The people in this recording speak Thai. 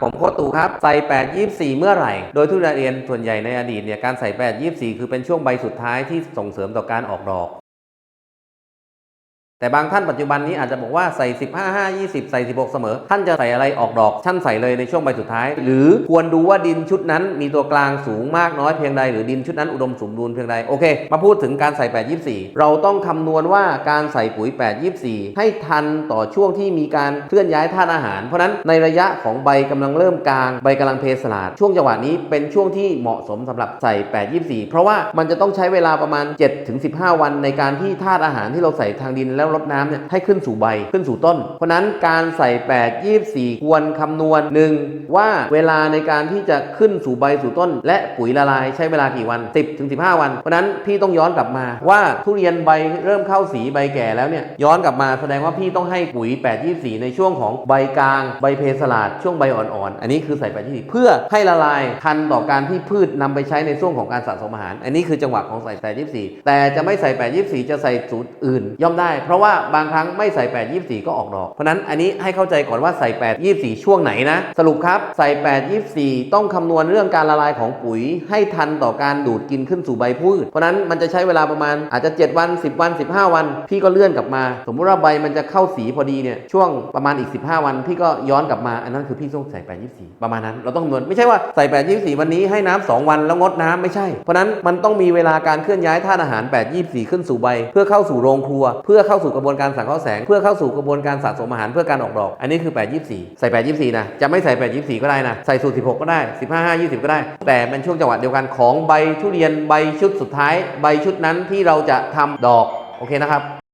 ผมโคตูครับ ใส่ 8 24 เมื่อไหร่ โดยทุเรียนส่วนใหญ่ในอดีตเนี่ยการใส่ 8 24 คือเป็นช่วงใบสุดท้ายที่ส่งเสริมต่อการออกดอก แต่บางท่านปัจจุบันนี้อาจจะบอกว่าใส่ 15 5 20 ใส่ 16 เสมอ ท่านจะใส่อะไรออกดอกท่านใส่เลยในช่วงใบสุดท้าย หรือควรดูว่าดินชุดนั้นมีตัวกลางสูงมากน้อยเพียงใด หรือดินชุดนั้นอุดมสมบูรณ์เพียงใดโอเค มาพูดถึงการใส่ 8 24 เราต้องคำนวณว่าการใส่ปุ๋ย 8 24 ให้ทันต่อช่วงที่มีการเคลื่อนย้ายธาตุอาหาร เพราะนั้นในระยะของใบกำลังเริ่มกลางใบกำลังเพสลาดช่วงจังหวะนี้เป็นช่วงที่เหมาะสมสำหรับใส่ 8 24 เพราะว่ามันจะต้องใช้เวลาประมาณ 7-15 วันในการที่ธาตุอาหารที่เราใส่ทางดินแล้วรดน้ำเนี่ยให้ขึ้นสู่ใบขึ้นสู่ต้น เพราะนั้นการใส่ 8 24 ควรคำนวณหนึ่งว่าเวลาในการที่จะขึ้นสู่ใบสู่ต้น และปุ๋ยละลายใช้เวลากี่วัน 10ถึง15 วัน เพราะนั้นพี่ต้องย้อนกลับมาว่าทุเรียนใบเริ่มเข้าสีใบแก่แล้วเนี่ยย้อนกลับมาแสดงว่าพี่ต้องให้ปุ๋ย 8 24 ในช่วงของใบกลาง ใบเพสลาดช่วงใบอ่อนๆอันนี้คือใส่8 24เพื่อให้ละลายทันต่อการที่พืชนำไปใช้ในช่วงของการสะสมอาหาร อันนี้คือจังหวะของใส่8 24แต่จะไม่ใส่8 24 จะใส่สูตรอื่นย่อมได้เพราะราะว่าบางครั้งไม่ใส่ 8 24 ก็ออกดอก เพราะนั้นอันนี้ให้เข้าใจก่อนว่าใส่ 8 24 ช่วงไหนนะ สรุปครับใส่ 8 24 ต้องคำนวณเรื่องการละลายของปุ๋ย ให้ทันต่อการดูดกินขึ้นสู่ใบพืช เพราะนั้นมันจะใช้เวลาประมาณอาจจะ 7 วัน 10 วัน 15 วัน พี่ก็เลื่อนกลับมา สมมุติว่าใบมันจะเข้าสีพอดีเนี่ยช่วงประมาณอีก 15 วัน พี่ก็ย้อนกลับมาอันนั้นคือพี่ต้องใส่ 8 24 ประมาณนั้น เราต้องคำนวณไม่ใช่ว่าใส่ 8 24 วันนี้ให้น้ำ2วันแล้วงดน้ำไม่ใช่ เพราะนั้นมันต้องมีเวลาการเคลื่อนย้ายธาตุอาหาร 8 24 ขึ้นสู่ใบ เพื่อเข้าสู่โรงครัว เพื่อเข้าสกระบวนการสังเคราะห์แสง เพื่อเข้าสู่กระบวนการสะสมอาหารเพื่อการออกดอก อันนี้คือ 8 24 ใส่ 8 24 นะ จะไม่ใส่ 8 24 ก็ได้นะ ใส่สูตร 16 ก็ได้ 15 5 20 ก็ได้ แต่เป็นช่วงจังหวะเดียวกันของใบทุเรียนใบชุดสุดท้าย ใบชุดนั้นที่เราจะทำดอก โอเคนะครับ